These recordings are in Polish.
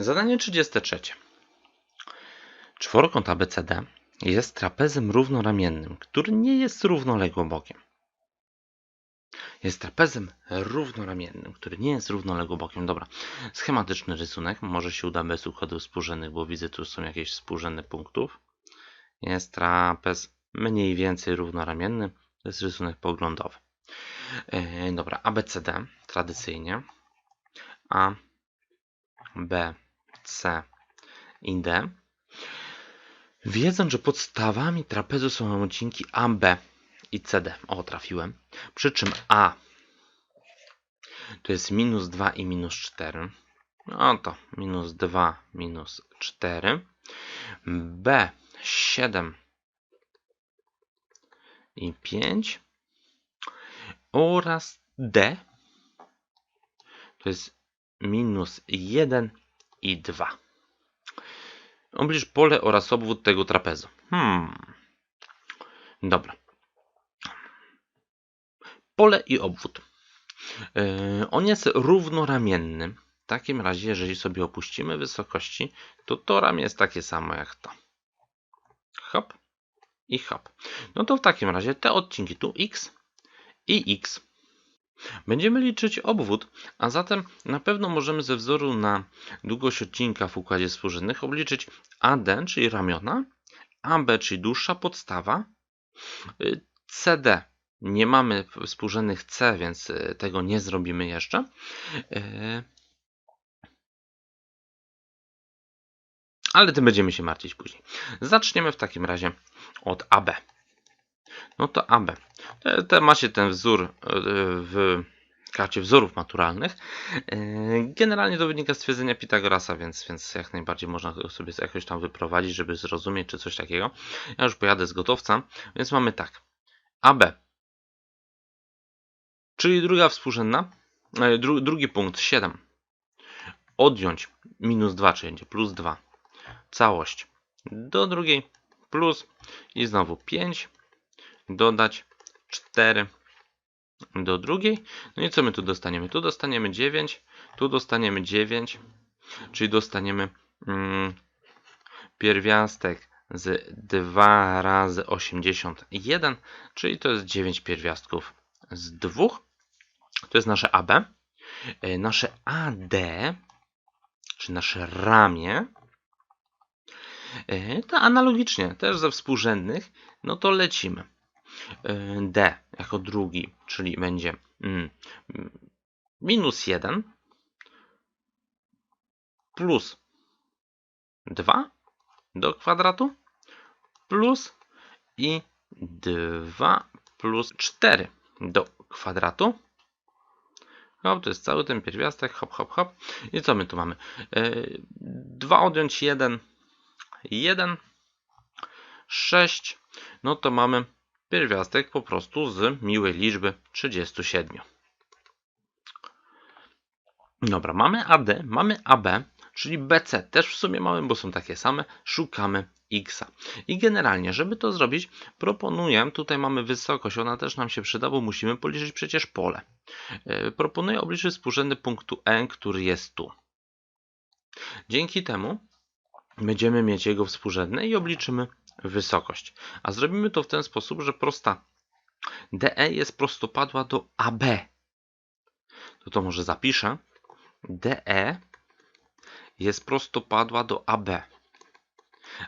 Zadanie 33. Czworokąt ABCD jest trapezem równoramiennym, który nie jest równoległy bokiem. Jest trapezem równoramiennym, który nie jest równoległy bokiem. Dobra, schematyczny rysunek. Może się uda bez układów współrzędnych, bo widzę tu są jakieś współrzędne punktów. Jest trapez mniej więcej równoramienny. To jest rysunek poglądowy. Yy, dobra, ABCD tradycyjnie. A, B, C i D. Wiedząc, że podstawami trapezu są odcinki AB i CD. O, trafiłem. Przy czym A to jest minus 2 i minus 4. No to minus 2, minus 4. B 7 i 5. Oraz D to jest minus 1 i 2. Oblicz pole oraz obwód tego trapezu. Hmm. Dobra. Pole i obwód. Yy, on jest równoramienny. W takim razie, jeżeli sobie opuścimy wysokości, to to ramię jest takie samo jak to. Hop i hop. No to w takim razie te odcinki tu x i x Będziemy liczyć obwód, a zatem na pewno możemy ze wzoru na długość odcinka w układzie współrzędnych obliczyć AD, czyli ramiona, AB, czyli dłuższa podstawa, CD. Nie mamy współrzędnych C, więc y, tego nie zrobimy jeszcze. Y, ale tym będziemy się martwić później. Zaczniemy w takim razie od AB. No to AB. Te, macie ten wzór e, w karcie wzorów naturalnych. E, generalnie to wynika z twierdzenia Pitagorasa, więc, więc jak najbardziej można sobie jakoś tam wyprowadzić, żeby zrozumieć, czy coś takiego. Ja już pojadę z gotowca, więc mamy tak. AB, czyli druga współrzędna, e, dru, drugi punkt 7. Odjąć minus 2, czyli będzie plus 2. Całość do drugiej plus i znowu 5 dodać 4 do drugiej. No i co my tu dostaniemy? Tu dostaniemy 9, tu dostaniemy 9, czyli dostaniemy mm, pierwiastek z 2 razy 81, czyli to jest 9 pierwiastków z 2. To jest nasze AB. E, nasze AD, czy nasze ramię, e, to analogicznie, też ze współrzędnych, no to lecimy. Y, D jako drugi, czyli będzie mm, minus 1 plus 2 do kwadratu plus i 2 plus 4 do kwadratu. Hop, to jest cały ten pierwiastek, hop, hop, hop. I co my tu mamy? 2 y, odjąć 1, 1, 6. No to mamy pierwiastek po prostu z miłej liczby 37. Dobra, mamy AD, mamy AB, czyli BC też w sumie mamy, bo są takie same. Szukamy X. I generalnie, żeby to zrobić, proponuję, tutaj mamy wysokość, ona też nam się przyda, bo musimy policzyć przecież pole. E, proponuję obliczyć współrzędny punktu E, który jest tu. Dzięki temu będziemy mieć jego współrzędne i obliczymy wysokość. A zrobimy to w ten sposób, że prosta DE jest prostopadła do AB. To to może zapiszę. DE jest prostopadła do AB.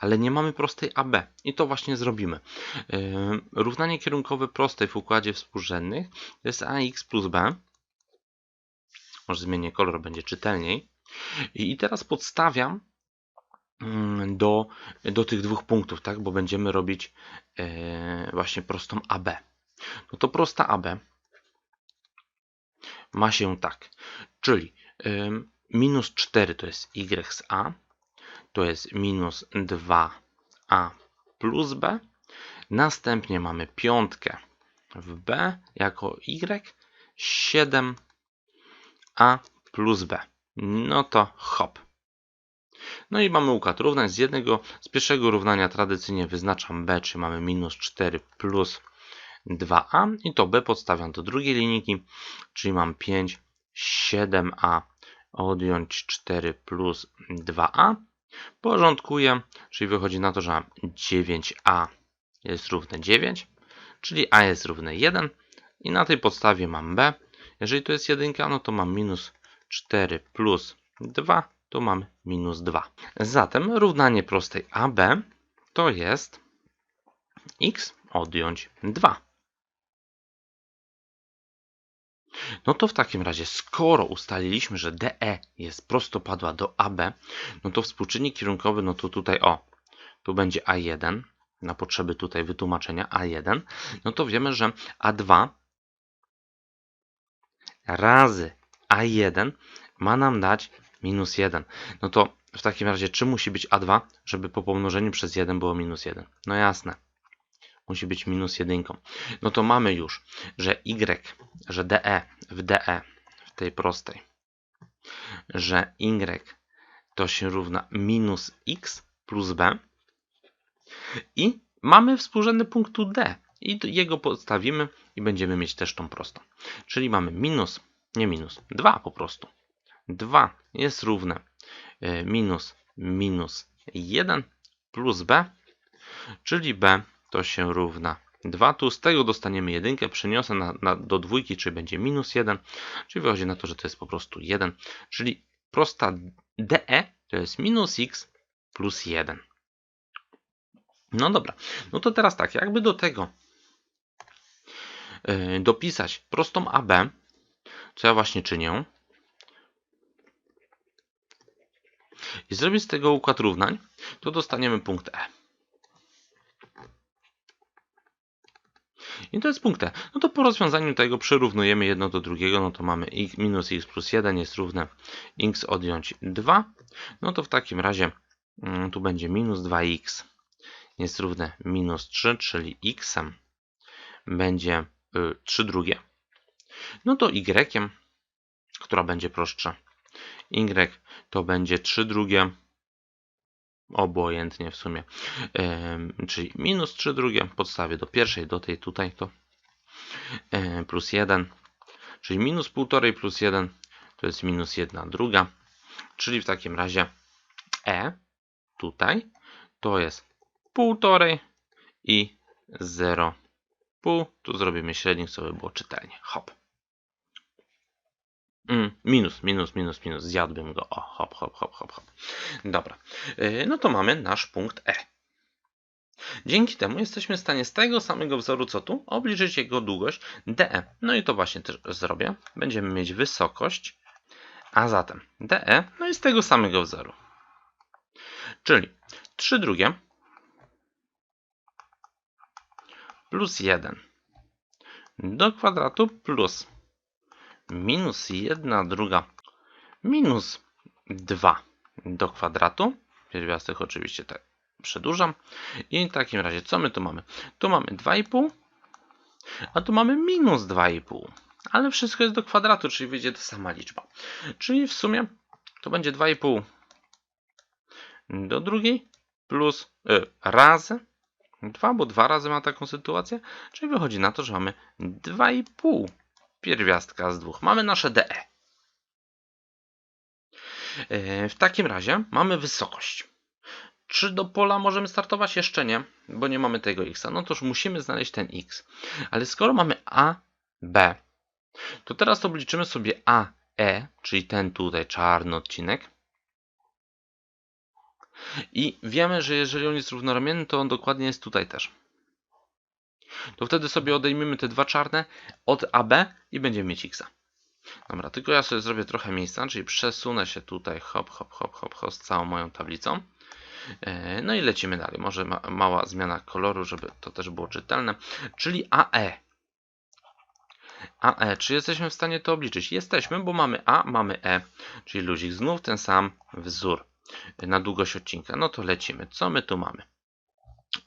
Ale nie mamy prostej AB. I to właśnie zrobimy. Yy, równanie kierunkowe prostej w układzie współrzędnych jest AX plus B. Może zmienię kolor, będzie czytelniej. I teraz podstawiam do, do tych dwóch punktów, tak? Bo będziemy robić e, właśnie prostą AB. No to prosta AB ma się tak, czyli minus 4 to jest y z a, to jest minus 2a plus b, następnie mamy piątkę w b jako y, 7a plus b. No to hop. No i mamy układ równań. Z jednego, z pierwszego równania tradycyjnie wyznaczam b, czyli mamy minus 4 plus 2a i to b podstawiam do drugiej linijki, czyli mam 5, 7a odjąć 4 plus 2a. Porządkuję, czyli wychodzi na to, że 9a jest równe 9, czyli a jest równe 1 i na tej podstawie mam b. Jeżeli to jest 1, no to mam minus 4 plus 2, to mam minus 2. Zatem równanie prostej AB to jest x odjąć 2. No to w takim razie, skoro ustaliliśmy, że DE jest prostopadła do AB, no to współczynnik kierunkowy, no to tutaj o, tu będzie A1, na potrzeby tutaj wytłumaczenia A1, no to wiemy, że A2 razy A1 ma nam dać minus 1. No to w takim razie, czy musi być A2, żeby po pomnożeniu przez 1 było minus 1? No jasne. Musi być minus 1. No to mamy już, że Y, że DE w DE, w tej prostej, że Y to się równa minus X plus B i mamy współrzędny punktu D i jego podstawimy i będziemy mieć też tą prostą. Czyli mamy minus, nie minus, 2 po prostu. 2 jest równe y, minus minus 1 plus b, czyli b to się równa 2. Tu z tego dostaniemy jedynkę, przeniosę na, na, do dwójki, czyli będzie minus 1, czyli wychodzi na to, że to jest po prostu 1, czyli prosta DE to jest minus x plus 1. No dobra, no to teraz tak, jakby do tego yy, dopisać prostą AB, co ja właśnie czynię, i zrobić z tego układ równań, to dostaniemy punkt E. I to jest punkt E. No to po rozwiązaniu tego przyrównujemy jedno do drugiego, no to mamy x, minus x plus 1 jest równe x odjąć 2. No to w takim razie mm, tu będzie minus 2x jest równe minus 3, czyli x będzie y, 3 drugie. No to y, która będzie prostsza, y to będzie 3 drugie, obojętnie w sumie, yy, czyli minus 3 drugie, podstawię do pierwszej, do tej tutaj to yy, plus 1, czyli minus 1,5 plus 1 to jest minus 1 druga, czyli w takim razie e tutaj to jest 1,5 i 0,5, tu zrobimy średnik, co by było czytelnie, hop. Mm, minus, minus, minus, minus. Zjadłbym go. O, hop, hop, hop, hop, hop. Dobra. Yy, no to mamy nasz punkt E. Dzięki temu jesteśmy w stanie z tego samego wzoru co tu obliczyć jego długość DE. No i to właśnie też zrobię. Będziemy mieć wysokość, a zatem DE, no i z tego samego wzoru. Czyli 3 drugie plus 1 do kwadratu plus minus 1 druga minus 2 do kwadratu. Pierwiastek oczywiście tak przedłużam. I w takim razie co my tu mamy? Tu mamy 2,5, a tu mamy minus 2,5. Ale wszystko jest do kwadratu, czyli wyjdzie ta sama liczba. Czyli w sumie to będzie 2,5 do drugiej plus y, razy 2, bo dwa razy ma taką sytuację, czyli wychodzi na to, że mamy 2,5 pierwiastka z dwóch. Mamy nasze DE. E, w takim razie mamy wysokość. Czy do pola możemy startować? Jeszcze nie, bo nie mamy tego x. No to już musimy znaleźć ten x. Ale skoro mamy A, B, to teraz obliczymy sobie AE, czyli ten tutaj czarny odcinek. I wiemy, że jeżeli on jest równoramienny, to on dokładnie jest tutaj też to wtedy sobie odejmiemy te dwa czarne od AB i będziemy mieć X. Dobra, tylko ja sobie zrobię trochę miejsca, czyli przesunę się tutaj hop, hop, hop, hop, hop z całą moją tablicą. E, no i lecimy dalej. Może ma, mała zmiana koloru, żeby to też było czytelne. Czyli AE. AE, czy jesteśmy w stanie to obliczyć? Jesteśmy, bo mamy A, mamy E, czyli luzik. Znów ten sam wzór na długość odcinka. No to lecimy. Co my tu mamy?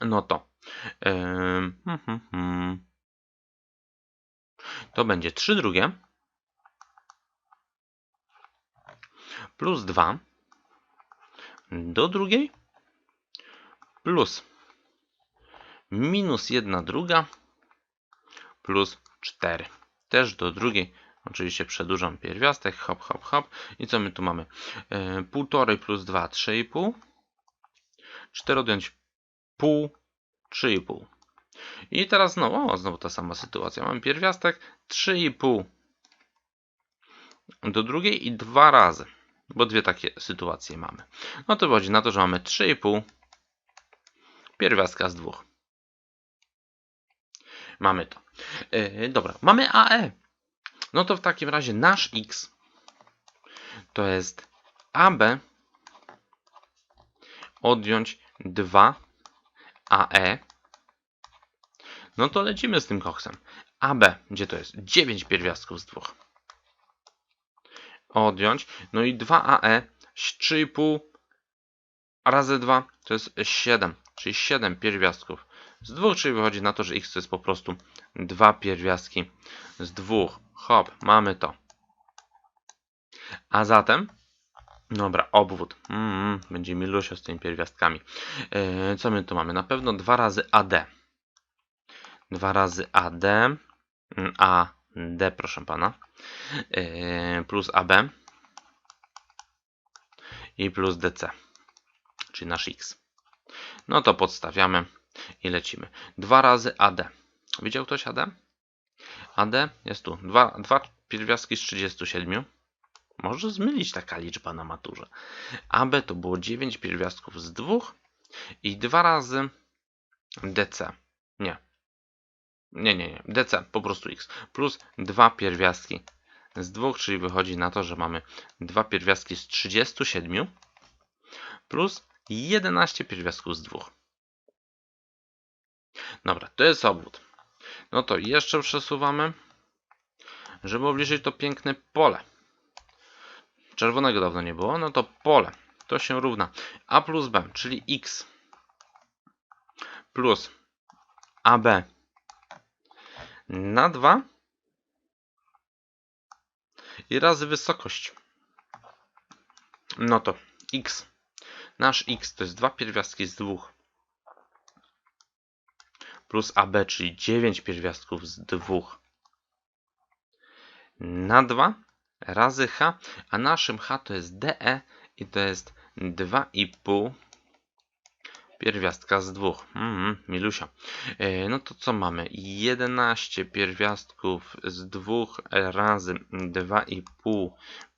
No to. To będzie 3 drugie. Plus 2 do drugiej. Plus minus 1 druga. Plus 4 też do drugiej. Oczywiście przedłużam pierwiastek, hop, hop, hop. I co my tu mamy? E, Półtorej plus 2, 3,5. 4 odjąć pół, 3,5. I teraz znowu, o, znowu ta sama sytuacja. Mam pierwiastek 3,5 do drugiej i dwa razy, bo dwie takie sytuacje mamy. No to wychodzi na to, że mamy 3,5 pierwiastka z dwóch. Mamy to. Yy, dobra, mamy AE. No to w takim razie nasz X to jest AB odjąć 2 AE. No to lecimy z tym koksem. AB, gdzie to jest? 9 pierwiastków z dwóch. Odjąć. No i 2AE, 3,5 razy 2 to jest 7, czyli 7 pierwiastków z dwóch, czyli wychodzi na to, że x to jest po prostu dwa pierwiastki z dwóch. Hop, mamy to. A zatem, dobra, obwód. Mm, będzie milusio z tymi pierwiastkami. Yy, co my tu mamy? Na pewno dwa razy AD. Dwa razy AD. Mm, AD, proszę pana. Yy, plus AB. I plus DC. Czyli nasz X. No to podstawiamy i lecimy. Dwa razy AD. Widział ktoś AD? AD jest tu. Dwa, dwa pierwiastki z 37. Może zmylić taka liczba na maturze. AB to było 9 pierwiastków z dwóch i dwa razy DC. Nie. Nie, nie, nie. DC, po prostu X. Plus dwa pierwiastki z dwóch, czyli wychodzi na to, że mamy dwa pierwiastki z 37 plus 11 pierwiastków z dwóch. Dobra, to jest obwód. No to jeszcze przesuwamy, żeby obliczyć to piękne pole. Czerwonego dawno nie było, no to pole. To się równa a plus b, czyli x plus ab na 2 i razy wysokość. No to x. Nasz x to jest dwa pierwiastki z dwóch plus AB, czyli 9 pierwiastków z 2 na 2 razy H, a naszym H to jest DE i to jest 2,5 pierwiastka z 2. Mm, milusia. E, no to co mamy? 11 pierwiastków z 2 razy 2,5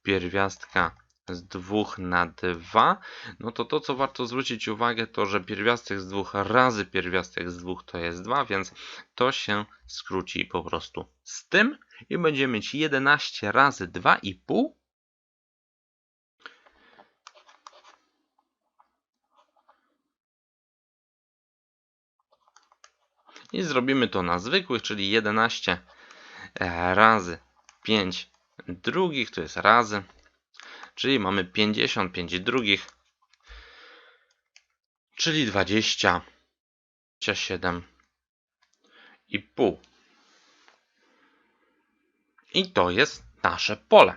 pierwiastka z 2 na 2, no to to, co warto zwrócić uwagę, to że pierwiastek z 2 razy pierwiastek z 2 to jest 2, więc to się skróci po prostu z tym i będziemy mieć 11 razy 2,5 I zrobimy to na zwykłych, czyli 11 razy 5 drugich, to jest razy czyli mamy 55 drugich, czyli 27 i pół. I to jest nasze pole.